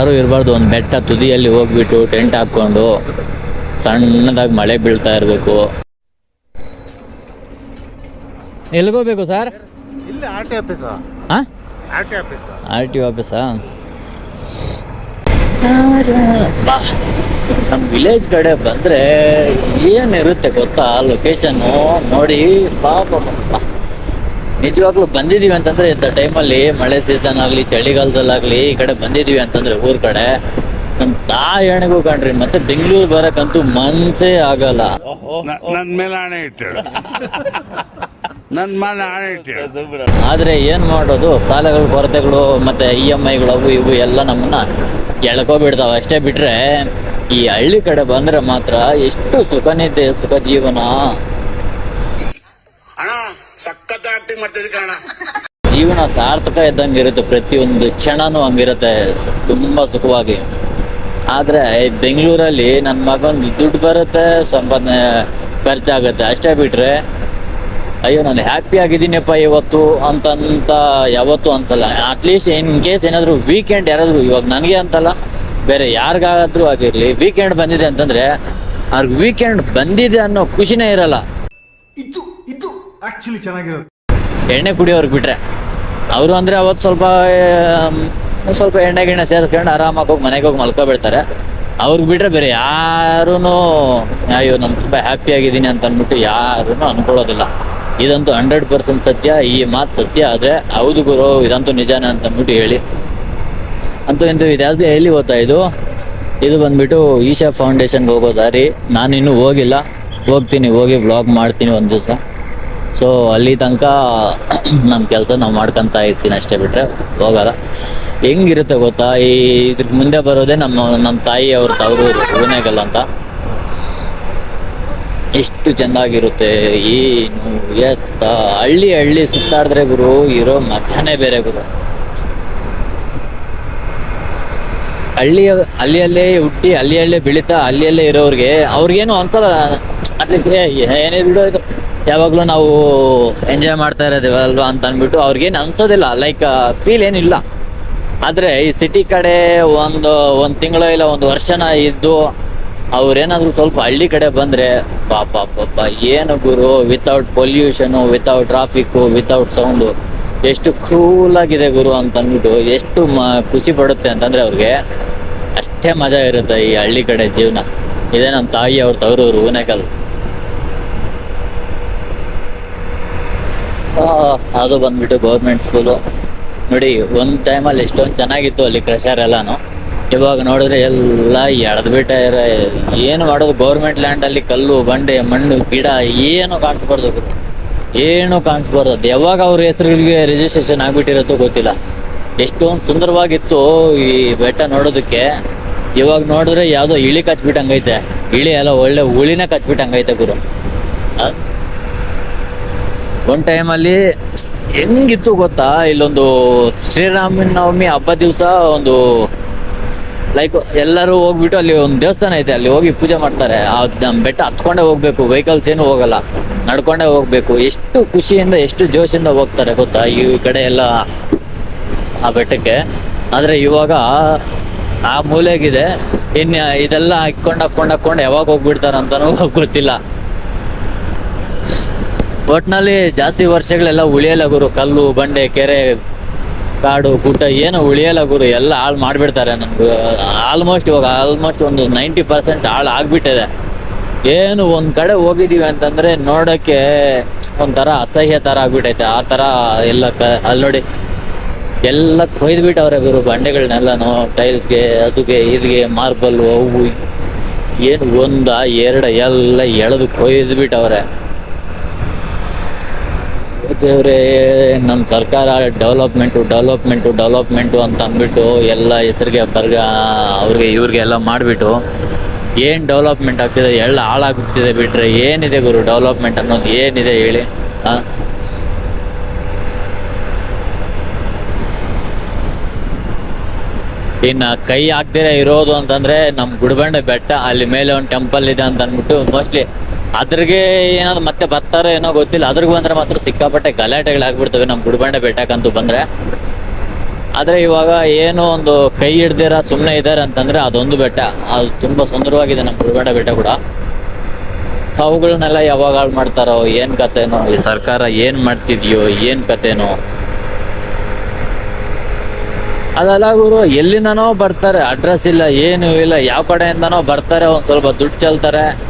ಯಾರೂ ಇರಬಾರ್ದು. ಒಂದು ಬೆಟ್ಟ ತುದಿಯಲ್ಲಿ ಹೋಗ್ಬಿಟ್ಟು ಟೆಂಟ್ ಹಾಕ್ಕೊಂಡು ಸಣ್ಣದಾಗಿ ಮಳೆ ಬೀಳ್ತಾ ಇರಬೇಕು. ಎಲ್ಲಿಗೋಗ್ಬೇಕು ಸರ್? ಇಲ್ಲಿ ಆರ್ ಟಿ ಆಫೀಸ ಹಾಂ R T office R T ಆಫೀಸಾ? ನಮ್ಮ ವಿಲೇಜ್ ಕಡೆ ಬಂದರೆ ಏನಿರುತ್ತೆ ಗೊತ್ತಾ? ಲೊಕೇಶನ್ನು ನೋಡಿ. ಪಾಪ. ನಿಜವಾಗ್ಲೂ ಬಂದಿದೀವಿ ಅಂತಂದ್ರೆ ಇಂಥ ಟೈಮಲ್ಲಿ ಮಳೆ ಸೀಸನ್ ಆಗಲಿ ಚಳಿಗಾಲದಲ್ಲಾಗಲಿ ಈ ಕಡೆ ಬಂದಿದೀವಿ ಅಂತಂದ್ರೆ ಊರ್ ಕಡೆ ನಮ್ಮ ತಾಯಣಿಗೂ ಕಾಣ್ರಿ ಮತ್ತೆ ಬೆಂಗಳೂರು ಬರಕಂತೂ ಮನ್ಸೇ ಆಗಲ್ಲ. ಆದ್ರೆ ನನ್ ಮೇಲೆ ನನ್ ಮೇಲೆ ಆದರೆ ಏನು ಮಾಡೋದು ಸಾಲಗಳ ಕೊರತೆಗಳು ಮತ್ತೆ ಇ ಎಂ ಐಗಳು ಅವು ಇವು ಎಲ್ಲ ನಮ್ಮನ್ನ ಎಳ್ಕೊಬಿಡ್ತಾವ. ಅಷ್ಟೇ ಬಿಟ್ರೆ ಈ ಹಳ್ಳಿ ಕಡೆ ಬಂದ್ರೆ ಮಾತ್ರ ಎಷ್ಟು ಸುಖನಿದ್ದೆ ಸುಖ ಜೀವನ. ಆಕ್ಟಿಂಗ್ ಮಾಡ್ತಿದ್ದೆ ಕಣ ಜೀವನ ಸಾರ್ಥಕ ಇದ್ದಂಗೆ ಇರುತ್ತೆ ಪ್ರತಿಯೊಂದು ಕ್ಷಣನೂ ಹಂಗಿರುತ್ತೆ ತುಂಬಾ ಸುಖವಾಗಿ. ಆದ್ರೆ ಬೆಂಗಳೂರಲ್ಲಿ ನನ್ನ ಮಗನ್ ದುಡ್ಡು ಬರುತ್ತೆ ಸಂಪಾದನೆ ಖರ್ಚಾಗುತ್ತೆ. ಅಷ್ಟೇ ಬಿಟ್ರೆ ಅಯ್ಯೋ ನಾನು ಹ್ಯಾಪಿ ಆಗಿದ್ದೀನಪ್ಪ ಇವತ್ತು ಅಂತಂತ ಯಾವತ್ತು ಅನ್ಸಲ್ಲ. ಅಟ್ಲೀಸ್ಟ್ ಇನ್ ಕೇಸ್ ಏನಾದರೂ ವೀಕೆಂಡ್ ಯಾರಾದರೂ ಇವಾಗ ನನಗೆ ಅಂತಲ್ಲ ಬೇರೆ ಯಾರಿಗಾದ್ರೂ ಆಗಿರಲಿ ವೀಕೆಂಡ್ ಬಂದಿದೆ ಅಂತಂದ್ರೆ ಅವ್ರಿಗೆ ವೀಕೆಂಡ್ ಬಂದಿದೆ ಅನ್ನೋ ಖುಷಿನೇ ಇರಲ್ಲ. ಇದು ಇದು ಆಕ್ಚುಲಿ ಚೆನ್ನಾಗಿರೋದು ಎಣ್ಣೆ ಕುಡಿಯೋರ್ಗೆ ಬಿಟ್ರೆ, ಅವರು ಅಂದರೆ ಅವತ್ತು ಸ್ವಲ್ಪ ಸ್ವಲ್ಪ ಎಣ್ಣೆ ಗಿಣ್ಣೆ ಸೇರಿಸ್ಕೊಂಡು ಆರಾಮಾಗಿ ಹೋಗಿ ಮನೆಗೆ ಹೋಗಿ ಮಲ್ಕೊಬಿಡ್ತಾರೆ. ಅವ್ರಿಗೆ ಬಿಟ್ರೆ ಬೇರೆ ಯಾರೂ ಅಯ್ಯೋ, ನಾನು ತುಂಬ ಹ್ಯಾಪಿ ಆಗಿದ್ದೀನಿ ಅಂತ ಅಂದ್ಬಿಟ್ಟು ಯಾರೂ ಅನ್ಕೊಳ್ಳೋದಿಲ್ಲ. ಇದಂತೂ ಹಂಡ್ರೆಡ್ ಪರ್ಸೆಂಟ್ ಸತ್ಯ, ಈ ಮಾತು ಸತ್ಯ ಆದರೆ ಹೌದು ಗುರು, ಇದಂತೂ ನಿಜಾನೇ ಅಂತ ಅಂದ್ಬಿಟ್ಟು ಹೇಳಿ. ಅಂತೂ ಇಂದು ಇದ್ಯಾವುದು ಎಲ್ಲಿ ಓದ್ತಾ ಇದು ಇದು ಬಂದ್ಬಿಟ್ಟು ಈಶಾ ಫೌಂಡೇಶನ್ಗೆ ಹೋಗೋ ದಾರಿ. ನಾನಿನ್ನೂ ಹೋಗಿಲ್ಲ. ಹೋಗ್ತೀನಿ, ಹೋಗಿ ಬ್ಲಾಗ್ ಮಾಡ್ತೀನಿ ಒಂದು ದಿವಸ. ಸೊ ಅಲ್ಲಿ ತನಕ ನಮ್ಮ ಕೆಲಸ ನಾವು ಮಾಡ್ಕೊತ ಇರ್ತೀನಿ ಅಷ್ಟೇ ಬಿಟ್ಟರೆ ಹೋಗಲ್ಲ. ಹೆಂಗಿರುತ್ತೆ ಗೊತ್ತಾ? ಈ ಇದ್ರ ಮುಂದೆ ಬರೋದೇ ನಮ್ಮ ನಮ್ಮ ತಾಯಿ ಅವ್ರ ತವರು ಹೂನೆಗಲ್ ಅಂತ. ಎಷ್ಟು ಚೆಂದಾಗಿರುತ್ತೆ ಏನು ಎತ್ತ ಹಳ್ಳಿ ಹಳ್ಳಿ ಸುತ್ತಾಡಿದ್ರೆ ಗುರು ಇರೋ ಮಜಾನೇ ಬೇರೆ ಗುರು. ಹಳ್ಳಿ, ಹಳ್ಳಿಯಲ್ಲೇ ಹುಟ್ಟಿ, ಹಳ್ಳಿಯಲ್ಲೇ ಬೆಳೀತಾ, ಹಳ್ಳಿಯಲ್ಲೇ ಇರೋರಿಗೆ ಅವ್ರಿಗೇನು ಅನ್ಸಲ್ಲ. ಅಟ್ಲೀಸ್ಟ್ ಏನೇ ಬಿಡೋ ಇದು. ಯಾವಾಗಲೂ ನಾವು ಎಂಜಾಯ್ ಮಾಡ್ತಾ ಇರೋದೇವಲ್ವಾ ಅಂತ ಅಂದ್ಬಿಟ್ಟು ಅವ್ರಿಗೇನು ಅನ್ಸೋದಿಲ್ಲ. ಲೈಕ್ ಫೀಲ್ ಏನಿಲ್ಲ. ಆದರೆ ಈ ಸಿಟಿ ಕಡೆ ಒಂದು ಒಂದು ತಿಂಗಳು ಇಲ್ಲ, ಒಂದು ವರ್ಷನ ಇದ್ದು ಅವ್ರೇನಾದರೂ ಸ್ವಲ್ಪ ಹಳ್ಳಿ ಕಡೆ ಬಂದರೆ ಪಾಪ ಪಾಪ ಏನು ಗುರು? Without pollution without traffic without sound ಎಷ್ಟು ಕೂಲಾಗಿದೆ ಗುರು ಅಂತ ಅಂದ್ಬಿಟ್ಟು ಎಷ್ಟು ಮ, ಖುಷಿ ಪಡುತ್ತೆ ಅಂತಂದರೆ ಅವ್ರಿಗೆ ಅಷ್ಟೇ ಮಜಾ ಇರುತ್ತೆ ಈ ಹಳ್ಳಿ ಕಡೆ ಜೀವನ. ಇದೇ ನಮ್ಮ ತಾಯಿ ಅವ್ರ ತವರು ಹೂನೆಕಲ್ ಅದು ಬಂದ್ಬಿಟ್ಟು ಗೌರ್ಮೆಂಟ್ ಸ್ಕೂಲು ನೋಡಿ, ಒಂದು ಟೈಮಲ್ಲಿ ಎಷ್ಟೊಂದು ಚೆನ್ನಾಗಿತ್ತು ಅಲ್ಲಿ ಕ್ರಷರ್ ಎಲ್ಲಾನು. ಇವಾಗ ನೋಡಿದ್ರೆ ಎಲ್ಲ ಎಳೆದ್ಬಿಟ್ಟ ಏನು ಮಾಡೋದು? ಗೌರ್ಮೆಂಟ್ ಲ್ಯಾಂಡಲ್ಲಿ ಕಲ್ಲು, ಬಂಡೆ, ಮಣ್ಣು, ಗಿಡ ಏನು ಕಾಣಿಸ್ಬಾರ್ದು. ಏನು ಕಾಣಿಸ್ಬಾರ್ದು ಯಾವಾಗ ಅವ್ರ ಹೆಸರುಗಳಿಗೆ ರಿಜಿಸ್ಟ್ರೇಷನ್ ಆಗ್ಬಿಟ್ಟಿರುತ್ತೋ ಗೊತ್ತಿಲ್ಲ. ಎಷ್ಟೊಂದು ಸುಂದರವಾಗಿತ್ತು ಈ ಬೆಟ್ಟ ನೋಡೋದಕ್ಕೆ. ಇವಾಗ ನೋಡಿದ್ರೆ ಯಾವುದೋ ಇಳಿ ಕಚ್ಬಿಟ್ಟಂಗೈತೆ. ಇಳಿ ಎಲ್ಲ ಒಳ್ಳೆ ಹುಳಿನ ಕಚ್ಬಿಟ್ಟಂಗೈತೆ ಗುರು? ಒಂದು ಟೈಮಲ್ಲಿ ಹೆಂಗಿತ್ತು ಗೊತ್ತಾ? ಇಲ್ಲೊಂದು ಶ್ರೀರಾಮನವಮಿ ಹಬ್ಬ ದಿವಸ ಒಂದು ಲೈಕ್ ಎಲ್ಲರೂ ಹೋಗ್ಬಿಟ್ಟು ಅಲ್ಲಿ ಒಂದು ದೇವಸ್ಥಾನ ಐತೆ, ಅಲ್ಲಿ ಹೋಗಿ ಪೂಜೆ ಮಾಡ್ತಾರೆ. ಆ ನಮ್ ಬೆಟ್ಟ ಹತ್ಕೊಂಡೇ ಹೋಗ್ಬೇಕು ವೆಹಿಕಲ್ಸ್ ಏನು ಹೋಗಲ್ಲ. ನಡ್ಕೊಂಡೇ ಹೋಗ್ಬೇಕು. ಎಷ್ಟು ಖುಷಿಯಿಂದ, ಎಷ್ಟು ಜೋಶಿಂದ ಹೋಗ್ತಾರೆ ಗೊತ್ತಾ ಈ ಕಡೆ ಎಲ್ಲ ಆ ಬೆಟ್ಟಕ್ಕೆ. ಆದರೆ ಇವಾಗ ಆ ಮೂಲೆಗಿದೆ. ಇನ್ನು ಇದೆಲ್ಲ ಹಾಕ್ಕೊಂಡು ಹಾಕ್ಕೊಂಡು ಹಾಕ್ಕೊಂಡು ಯಾವಾಗ ಹೋಗ್ಬಿಡ್ತಾರೆ ಅಂತಲೂ ಗೊತ್ತಿಲ್ಲ. ಒಟ್ನಲ್ಲಿ ಜಾಸ್ತಿ ವರ್ಷಗಳೆಲ್ಲ ಉಳಿಯಲ್ಲ ಗುರು. ಕಲ್ಲು, ಬಂಡೆ, ಕೆರೆ, ಕಾಡು, ಗುಡ್ಡ, ಏನು ಉಳಿಯಲ್ಲ ಗುರು. ಎಲ್ಲ ಹಾಳು ಮಾಡಿಬಿಡ್ತಾರೆ ನಮ್ಗೆ. ಆಲ್ಮೋಸ್ಟ್ ಇವಾಗ ಆಲ್ಮೋಸ್ಟ್ ಒಂದು ನೈಂಟಿ ಪರ್ಸೆಂಟ್ ಹಾಳು ಆಗಿಬಿಟ್ಟಿದೆ. ಏನು ಒಂದು ಕಡೆ ಹೋಗಿದ್ದೀವಿ ಅಂತಂದರೆ ನೋಡೋಕ್ಕೆ ಒಂಥರ ಅಸಹ್ಯ ಥರ ಆಗಿಬಿಟ್ಟೈತೆ. ಆ ಥರ ಎಲ್ಲ ಕ ಅಲ್ಲಿ ನೋಡಿ. ಎಲ್ಲ ಕೊಯ್ದುಬಿಟ್ಟವ್ರೆ ಗುರು ಬಂಡೆಗಳನ್ನೆಲ್ಲನು ಟೈಲ್ಸ್ಗೆ ಅದಕ್ಕೆ ಇದಿಗೆ ಮಾರ್ಬಲ್ ಅವು ಏನು ಒಂದ, ಎರಡ, ಎಲ್ಲ ಎಳೆದು ಕೊಯ್ದು ಬಿಟ್ಟವ್ರೆ. ದೇವ್ರೆ ನಮ್ಮ ಸರ್ಕಾರ ಡೆವಲಪ್ಮೆಂಟು ಡೆವಲಪ್ಮೆಂಟು ಡೆವಲಪ್ಮೆಂಟು ಅಂತ ಅಂದ್ಬಿಟ್ಟು ಎಲ್ಲ ಹೆಸರಿಗೆ ಬರ್ಗ, ಅವ್ರಿಗೆ ಇವ್ರಿಗೆ ಎಲ್ಲ ಮಾಡಿಬಿಟ್ಟು ಏನು ಡೆವಲಪ್ಮೆಂಟ್ ಆಗ್ತಿದೆ ಎಲ್ಲ ಹಾಳಾಗ್ತಿದೆ ಬಿಟ್ರೆ ಏನಿದೆ ಗುರು ಡೆವಲಪ್ಮೆಂಟ್ ಅನ್ನೋದು? ಏನಿದೆ ಹೇಳಿ? ಹಾಂ? ಇನ್ನು ಕೈ ಹಾಕ್ದಿರ ಇರೋದು ಅಂತಂದರೆ ನಮ್ಮ ಗುಡಬಂಡೆ ಬೆಟ್ಟ ಅಲ್ಲಿ ಮೇಲೆ ಒಂದು ಟೆಂಪಲ್ ಇದೆ ಅಂತ ಅಂದ್ಬಿಟ್ಟು ಮೋಸ್ಟ್ಲಿ ಅದ್ರಿಗೆ ಏನಾದ್ರು ಮತ್ತೆ ಬರ್ತಾರೋ ಏನೋ ಗೊತ್ತಿಲ್ಲ. ಅದ್ರಿಗೆ ಬಂದ್ರೆ ಮಾತ್ರ ಸಿಕ್ಕಾಪಟ್ಟೆ ಗಲಾಟೆಗಳಾಗ್ಬಿಡ್ತವೆ. ನಮ್ಮ ಗುಡಿಬಂಡೆ ಬೆಟ್ಟಕ್ಕಂತೂ ಬಂದ್ರೆ. ಆದರೆ ಇವಾಗ ಏನೋ ಒಂದು ಕೈ ಹಿಡ್ದಿರ ಸುಮ್ಮನೆ ಇದ್ದಾರೆ ಅಂತಂದ್ರೆ ಅದೊಂದು ಬೆಟ್ಟ. ಅದು ತುಂಬ ಸುಂದರವಾಗಿದೆ ನಮ್ಮ ಗುಡ್ಬಂಡೆ ಬೆಟ್ಟ ಕೂಡ. ಅವುಗಳನ್ನೆಲ್ಲ ಯಾವಾಗ ಹಾಳು ಮಾಡ್ತಾರೋ, ಏನು ಕತೆನೋ ಈ ಸರ್ಕಾರ ಏನು ಮಾಡ್ತಿದ್ಯೋ, ಏನು ಕತೆನೋ ಅದೆಲ್ಲ ಗುರು, ಎಲ್ಲಿಂದನೋ ಬರ್ತಾರೆ. ಅಡ್ರೆಸ್ ಇಲ್ಲ, ಏನು ಇಲ್ಲ. ಯಾವ ಕಡೆಯಿಂದನೋ ಬರ್ತಾರೆ, ಒಂದು ಸ್ವಲ್ಪ ದುಡ್ಡು ಚೆಲ್ತಾರೆ.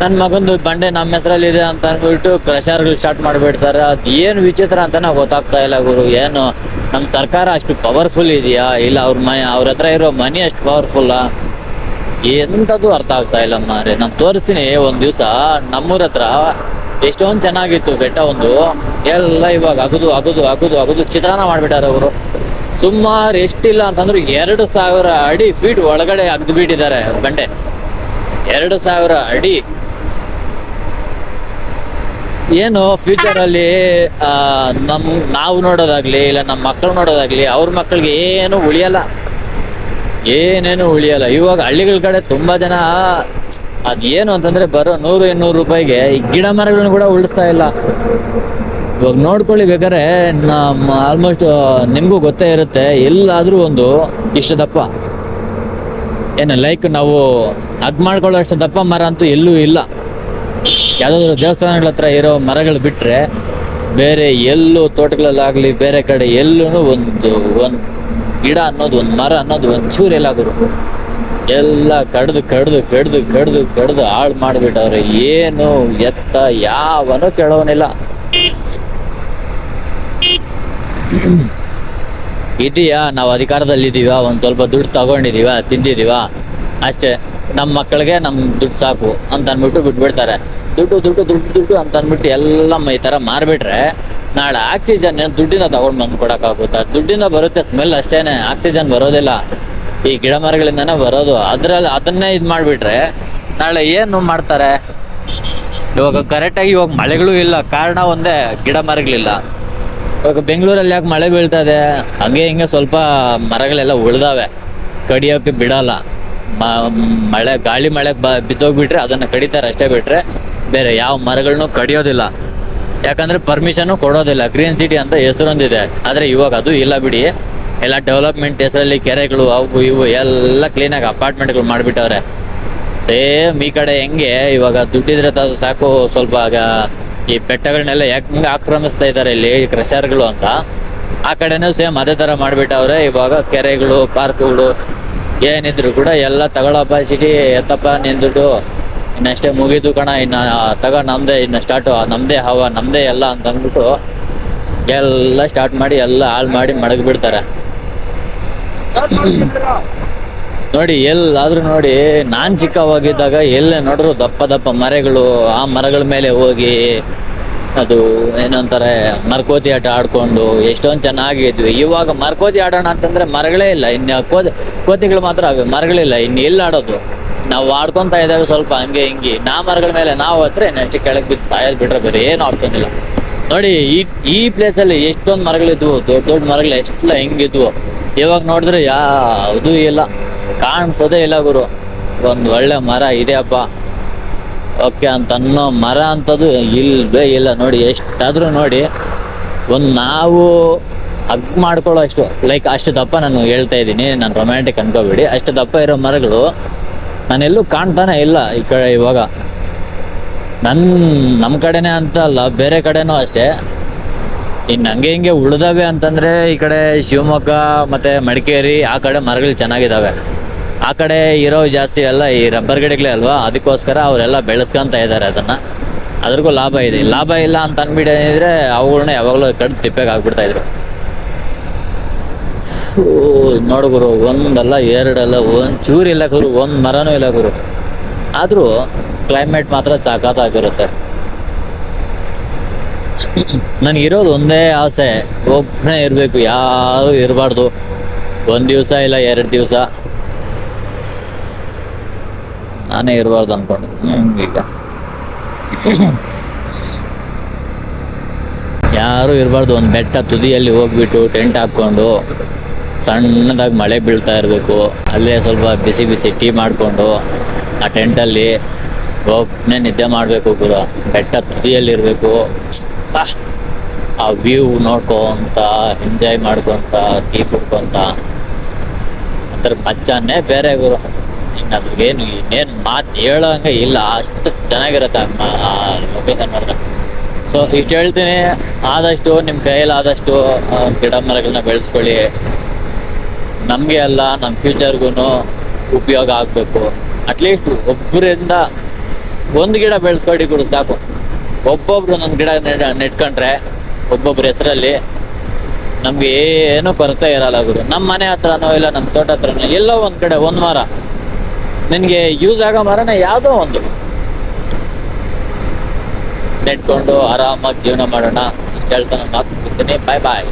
ನನ್ನ ಮಗಂದು ಬಂಡೆ ನಮ್ಮ ಹೆಸರಲ್ಲಿ ಇದೆ ಅಂತ ಅಂದ್ಬಿಟ್ಟು ಕ್ರಷರ್ಗಳು ಸ್ಟಾರ್ಟ್ ಮಾಡ್ಬಿಡ್ತಾರೆ. ಅದು ಏನು ವಿಚಿತ್ರ ಅಂತಾನೆ ಗೊತ್ತಾಗ್ತಾ ಇಲ್ಲ ಗುರು, ಏನು? ನಮ್ಮ ಸರ್ಕಾರ ಅಷ್ಟು ಪವರ್ಫುಲ್ ಇದೆಯಾ? ಇಲ್ಲ, ಅವ್ರ ಮನೆ, ಅವ್ರ ಹತ್ರ ಇರೋ ಮನಿ ಅಷ್ಟು ಪವರ್ಫುಲ್ ಎಂಥದ್ದು ಅರ್ಥ ಆಗ್ತಾ ಇಲ್ಲ ಮಾರೆ. ನಾನು ತೋರಿಸ್ತೀನಿ, ಒಂದು ದಿವಸ ನಮ್ಮೂರ ಹತ್ರ ಎಷ್ಟೊಂದು ಚೆನ್ನಾಗಿತ್ತು ಬೆಟ್ಟ ಒಂದು. ಎಲ್ಲ ಇವಾಗ ಅಗದು ಅಗದು ಅಗದು ಅಗದು ಚಿತ್ರಾನ ಮಾಡಿಬಿಟ್ಟಾರೆ ಅವರು. ಸುಮಾರು ಎಷ್ಟಿಲ್ಲ ಅಂತಂದ್ರೆ ಎರಡು ಸಾವಿರ ಅಡಿ ಫೀಟ್ ಒಳಗಡೆ ಅಗ್ದು ಬಿಟ್ಟಿದ್ದಾರೆ ಬಂಡೆ. ಎರಡು ಸಾವಿರ ಅಡಿ ಏನು ಫ್ಯೂಚರ್ ಅಲ್ಲಿ ನಮ್, ನಾವು ನೋಡೋದಾಗ್ಲಿ, ಇಲ್ಲ ನಮ್ಮ ಮಕ್ಕಳು ನೋಡೋದಾಗ್ಲಿ, ಅವ್ರ ಮಕ್ಕಳಿಗೆ ಏನು ಉಳಿಯಲ್ಲ. ಏನೇನು ಉಳಿಯಲ್ಲ. ಇವಾಗ ಹಳ್ಳಿಗಳ ಕಡೆ ತುಂಬಾ ಜನ ಅದೇನು ಅಂತಂದ್ರೆ ಬರೋ ನೂರು ಇನ್ನೂರು ರೂಪಾಯಿಗೆ ಈ ಗಿಡ ಮರಗಳನ್ನ ಕೂಡ ಉಳಿಸ್ತಾ ಇಲ್ಲ. ಇವಾಗ ನೋಡ್ಕೊಳ್ಳಿ ಬೇಕಾದ್ರೆ, ನಮ್ಮ ಆಲ್ಮೋಸ್ಟ್ ನಿಮಗೂ ಗೊತ್ತೇ ಇರುತ್ತೆ, ಎಲ್ಲಾದರೂ ಒಂದು ಇಷ್ಟು ದಪ್ಪ. ಏನು ಲೈಕ್ ನಾವು ಹಗ್ ಮಾಡ್ಕೊಳ್ಳೋ ಅಷ್ಟು ದಪ್ಪ ಮರ ಅಂತೂ ಎಲ್ಲೂ ಇಲ್ಲ. ಯಾವುದಾದ್ರು ದೇವಸ್ಥಾನಗಳ ಹತ್ರ ಇರೋ ಮರಗಳು ಬಿಟ್ಟರೆ ಬೇರೆ ಎಲ್ಲೂ ತೋಟಗಳಲ್ಲಾಗಲಿ, ಬೇರೆ ಕಡೆ ಎಲ್ಲೂ ಒಂದು ಒಂದು ಗಿಡ ಅನ್ನೋದು, ಒಂದು ಮರ ಅನ್ನೋದು, ಒಂದು ಚೂರು ಗುರು. ಎಲ್ಲ ಕಡ್ದು ಕಡ್ದು ಕಡ್ದು ಕಡ್ದು ಕಡ್ದು ಹಾಳು ಮಾಡಿಬಿಟ್ಟವ್ರೆ. ಏನು ಎತ್ತ ಯಾವನೂ ಕೇಳೋನಿಲ್ಲ. ಇದೆಯಾ? ನಾವು ಅಧಿಕಾರದಲ್ಲಿದ್ದೀವ? ಒಂದು ಸ್ವಲ್ಪ ದುಡ್ಡು ತಗೊಂಡಿದ್ದೀವ? ತಿಂದಿದ್ದೀವ? ಅಷ್ಟೇ. ನಮ್ಮ ಮಕ್ಕಳಿಗೆ ನಮ್ಮ ದುಡ್ಡು ಸಾಕು ಅಂತ ಅಂದ್ಬಿಟ್ಟು ಬಿಟ್ಬಿಡ್ತಾರೆ. ದುಡ್ಡು ದುಡ್ಡು ದುಡ್ಡು ದುಡ್ಡು ಅಂತ ಅಂದ್ಬಿಟ್ಟು ಎಲ್ಲ ಈ ಥರ ಮಾರಿಬಿಟ್ರೆ ನಾಳೆ ಆಕ್ಸಿಜನ್ ದುಡ್ಡಿಂದ ತಗೊಂಡು ಬಂದು ಕೊಡೋಕ್ಕಾಗುತ್ತಾ? ದುಡ್ಡಿಂದ ಬರುತ್ತೆ ಸ್ಮೆಲ್ ಅಷ್ಟೇನೆ ಆಕ್ಸಿಜನ್ ಬರೋದಿಲ್ಲ. ಈ ಗಿಡ ಮರಗಳಿಂದನೇ ಬರೋದು. ಅದರಲ್ಲಿ ಅದನ್ನೇ ಇದು ಮಾಡಿಬಿಟ್ರೆ ನಾಳೆ ಏನು ಮಾಡ್ತಾರೆ? ಇವಾಗ ಕರೆಕ್ಟಾಗಿ ಇವಾಗ ಮಳೆಗಳು ಇಲ್ಲ. ಕಾರಣ ಒಂದೇ, ಗಿಡ ಮರಗಳಿಲ್ಲ. ಇವಾಗ ಬೆಂಗಳೂರಲ್ಲಿ ಯಾಕೆ ಮಳೆ ಬೀಳ್ತಾ ಇದೆ? ಹಂಗೆ ಹಿಂಗೆ ಸ್ವಲ್ಪ ಮರಗಳೆಲ್ಲ ಉಳ್ದಾವೆ. ಕಡಿಯೋಕ್ಕೆ ಬಿಡಲ್ಲ. ಮಳೆ, ಗಾಳಿ ಮಳೆ ಬ, ಬಿದ್ದೋಗ್ಬಿಟ್ರೆ ಅದನ್ನು ಕಡಿತಾರೆ ಅಷ್ಟೇ ಬಿಟ್ಟರೆ ಬೇರೆ ಯಾವ ಮರಗಳನ್ನೂ ಕಡಿಯೋದಿಲ್ಲ. ಯಾಕಂದರೆ ಪರ್ಮಿಷನ್ನು ಕೊಡೋದಿಲ್ಲ. ಗ್ರೀನ್ ಸಿಟಿ ಅಂತ ಹೆಸರೊಂದಿದೆ. ಆದರೆ ಇವಾಗ ಅದು ಇಲ್ಲ ಬಿಡಿ. ಎಲ್ಲ ಡೆವಲಪ್ಮೆಂಟ್ ಹೆಸರಲ್ಲಿ ಕೆರೆಗಳು ಅವು ಇವು ಎಲ್ಲ ಕ್ಲೀನಾಗಿ ಅಪಾರ್ಟ್ಮೆಂಟ್ಗಳು ಮಾಡಿಬಿಟ್ಟವ್ರೆ. ಸೇಮ್ ಈ ಕಡೆ ಹೆಂಗೆ? ಇವಾಗ ದುಡ್ಡಿದ್ರೆ ತ- ಸಾಕು, ಸ್ವಲ್ಪ ಈ ಬೆಟ್ಟಗಳನ್ನೆಲ್ಲ ಹೆಂಗೆ ಆಕ್ರಮಿಸ್ತಾ ಇದ್ದಾರೆ ಇಲ್ಲಿ ಕ್ರಷರ್ಗಳು ಅಂತ. ಆ ಕಡೆನೂ ಸೇಮ್ ಅದೇ ಥರ ಮಾಡಿಬಿಟ್ಟವ್ರೆ. ಇವಾಗ ಕೆರೆಗಳು ಪಾರ್ಕ್ಗಳು ಏನಿದ್ರು ಕೂಡ ಎಲ್ಲ ತಗೊಳಪ್ಪ ಸಿಟಿ ಎತ್ತಪ್ಪ ದುಡ್ಡು. ಇನ್ನಷ್ಟೇ ಮುಗಿದು ಕಣ, ಇನ್ನ ತಗೋ, ನಮ್ದೇ, ಇನ್ನ ಸ್ಟಾರ್ಟು ನಮ್ದೇ ಹವ, ನಮ್ದೇ ಎಲ್ಲ ಅಂತ ಅಂದ್ಬಿಟ್ಟು ಎಲ್ಲ ಸ್ಟಾರ್ಟ್ ಮಾಡಿ ಎಲ್ಲ ಹಾಳು ಮಾಡಿ ಮಡಗ್ಬಿಡ್ತಾರೆ. ನೋಡಿ, ಎಲ್ಲಾದ್ರೂ ನೋಡಿ, ನಾನ್ ಚಿಕ್ಕವಾಗಿದ್ದಾಗ ಎಲ್ಲೇ ನೋಡಿದ್ರು ದಪ್ಪ ದಪ್ಪ ಮರಗಳು, ಆ ಮರಗಳ ಮೇಲೆ ಹೋಗಿ ಅದು ಏನಂತಾರೆ, ಮರಕೋತಿ ಆಟ ಆಡ್ಕೊಂಡು ಎಷ್ಟೊಂದು ಚೆನ್ನಾಗಿದ್ವಿ ಇವಾಗ ಮರಕೋತಿ ಆಡೋಣ ಅಂತಂದ್ರೆ ಮರಗಳೇ ಇಲ್ಲ. ಇನ್ನು ಕೋತಿ, ಕೋತಿಗಳು ಮಾತ್ರ ಮರಗಳಿಲ್ಲ ಇನ್ನು ಎಲ್ಲಿ ಆಡೋದು? ನಾವು ಆಡ್ಕೊಂತ ಇದ್ದೇವೆ ಸ್ವಲ್ಪ ಹಂಗೆ ಹಿಂಗೆ. ನಾ ಮರಗಳ ಮೇಲೆ ನಾವು ಹತ್ರ ನೆಚ್ಚಿ ಕೆಳಗೆ ಬಿದ್ದು ಸಾಯೋದು ಬಿಟ್ರೆ ಬೇರೆ ಏನು ಆಪ್ಷನ್ ಇಲ್ಲ. ನೋಡಿ, ಈ ಈ ಪ್ಲೇಸಲ್ಲಿ ಎಷ್ಟೊಂದು ಮರಗಳಿದ್ವು. ದೊಡ್ಡ ದೊಡ್ಡ ಮರಗಳು ಎಷ್ಟೆಲ್ಲ ಹೆಂಗಿದ್ವು. ಇವಾಗ ನೋಡಿದ್ರೆ ಯಾವುದೂ ಇಲ್ಲ. ಕಾಣಿಸೋದೇ ಇಲ್ಲ ಗುರು. ಒಂದು ಒಳ್ಳೆ ಮರ ಇದೆಯಪ್ಪ ಓಕೆ ಅಂತ ಅನ್ನೋ ಮರ ಅಂತದ್ದು ಇಲ್ಲವೇ ಇಲ್ಲ ನೋಡಿ, ಎಷ್ಟಾದರೂ ನೋಡಿ, ಒಂದು ನಾವು ಹಗ್ ಮಾಡ್ಕೊಳ್ಳೋ ಅಷ್ಟು ಲೈಕ್ ಅಷ್ಟು ದಪ್ಪ ನಾನು ಹೇಳ್ತಾ ಇದ್ದೀನಿ, ನಾನು ರೊಮ್ಯಾಂಟಿಕ್ ಅನ್ಕೋಬೇಡಿ. ಅಷ್ಟು ದಪ್ಪ ಇರೋ ಮರಗಳು ನಾನೆಲ್ಲೂ ಕಾಣ್ತಾನೆ ಇಲ್ಲ ಈ ಕಡೆ ಇವಾಗ. ನನ್ನ ನಮ್ಮ ಕಡೆನೇ ಅಂತ ಅಲ್ಲ, ಬೇರೆ ಕಡೆನೂ ಅಷ್ಟೇ. ಇನ್ನು ಹಂಗೆ ಹಿಂಗೆ ಉಳ್ದವೆ ಅಂತಂದರೆ ಈ ಕಡೆ ಶಿವಮೊಗ್ಗ ಮತ್ತು ಮಡಿಕೇರಿ, ಆ ಕಡೆ ಮರಗಳು ಚೆನ್ನಾಗಿದ್ದಾವೆ ಆ ಕಡೆ ಇರೋ ಜಾಸ್ತಿ ಎಲ್ಲ ಈ ರಬ್ಬರ್ ಗಿಡಗಳೇ ಅಲ್ವಾ? ಅದಕ್ಕೋಸ್ಕರ ಅವರೆಲ್ಲ ಬೆಳೆಸ್ಕೊಂತ ಇದ್ದಾರೆ ಅದನ್ನ. ಅದ್ರಿಗೂ ಲಾಭ ಇದೆ. ಲಾಭ ಇಲ್ಲ ಅಂತ ಅಂದ್ಬಿಟ್ಟಿದ್ರೆ ಅವುಗಳನ್ನ ಯಾವಾಗಲೂ ಕಡ್ದು ತಿಪ್ಪೆಗೆ ಹಾಕ್ಬಿಡ್ತಾ ಇದ್ರು. ನೋಡು ಗುರು, ಒಂದಲ್ಲ ಎರಡಲ್ಲ ಒಂದ್ ಚೂರು ಇಲ್ಲ ಗುರು, ಒಂದ್ ಮರನೂ ಇಲ್ಲ ಗುರು. ಆದ್ರೂ ಕ್ಲೈಮೇಟ್ ಮಾತ್ರ ಸಾಕಾಗಿರುತ್ತೆ ನನಗಿರೋದು ಒಂದೇ ಆಸೆ. ಒಬ್ಬನೇ ಇರಬೇಕು, ಯಾರು ಇರಬಾರ್ದು. ಒಂದು ದಿವಸ ಇಲ್ಲ, ಎರಡು ದಿವಸ. ನಾನೇ ಇರಬಾರ್ದು ಅನ್ಕೊಂಡು ಹಂಗೀಗ ಯಾರು ಇರಬಾರ್ದು. ಒಂದು ಬೆಟ್ಟ ತುದಿಯಲ್ಲಿ ಹೋಗ್ಬಿಟ್ಟು ಟೆಂಟ್ ಹಾಕ್ಕೊಂಡು ಸಣ್ಣದಾಗಿ ಮಳೆ ಬೀಳ್ತಾ ಇರಬೇಕು. ಅಲ್ಲೇ ಸ್ವಲ್ಪ ಬಿಸಿ ಬಿಸಿ ಟೀ ಮಾಡಿಕೊಂಡು ಆ ಟೆಂಟಲ್ಲಿ ಒಬ್ಬನೇ ನಿದ್ದೆ ಮಾಡಬೇಕು ಗುರು. ಬೆಟ್ಟ ತುದಿಯಲ್ಲಿರಬೇಕು ಆ ವ್ಯೂ ನೋಡ್ಕೊಂತ, ಎಂಜಾಯ್ ಮಾಡ್ಕೊಂತ, ಟೀ ಕುಡ್ಕೊಂತ. ಅದ್ರ ಮಜ್ಜಾನೇ ಬೇರೆ ಗುರು. ಏನು ಇನ್ನೇನು ಮಾತು ಹೇಳೋಂಗೆ ಇಲ್ಲ, ಅಷ್ಟು ಚೆನ್ನಾಗಿರುತ್ತೆ ಲೊಕೇಶನ್ ಮಾತ್ರ. ಸೊ ಇಷ್ಟು ಹೇಳ್ತೀನಿ, ಆದಷ್ಟು ನಿಮ್ಮ ಕೈಯಲ್ಲಾದಷ್ಟು ಗಿಡ ಮರಗಳನ್ನ ಬೆಳೆಸ್ಕೊಳ್ಳಿ. ನಮಗೆ ಅಲ್ಲ ನಮ್ಮ ಫ್ಯೂಚರ್ಗೂ ಉಪಯೋಗ ಆಗಬೇಕು. ಅಟ್ಲೀಸ್ಟ್ ಒಬ್ಬರಿಂದ ಒಂದು ಗಿಡ ಬೆಳೆಸ್ಕೊಳ್ಳಿ ಕೂಡ ಸಾಕು. ಒಬ್ಬೊಬ್ರು ನನ್ನ ಗಿಡ ನೆಟ್ಕೊಂಡ್ರೆ, ಒಬ್ಬೊಬ್ರ ಹೆಸರಲ್ಲಿ ನಮ್ಗೆ ಏನು ಕೊರತೆ ಇರಲ್ಲ ಗುರು. ನಮ್ಮ ಮನೆ ಹತ್ರನೋ, ಇಲ್ಲ ನಮ್ಮ ತೋಟ ಹತ್ರನೋ ಎಲ್ಲೋ ಒಂದು ಕಡೆ, ಒಂದು ಮರ ನಿನಗೆ ಯೂಸ್ ಆಗೋ ಮರನ ಯಾವುದೋ ಒಂದು. ನೆಟ್ಕೊಂಡು ಆರಾಮಾಗಿ ಜೀವನ ಮಾಡೋಣ. ಇಷ್ಟು ಹೇಳ್ತಾನೆ ಮಾತು ಮುಗಿಸ್ತೀನಿ. ಬಾಯ್ ಬಾಯ್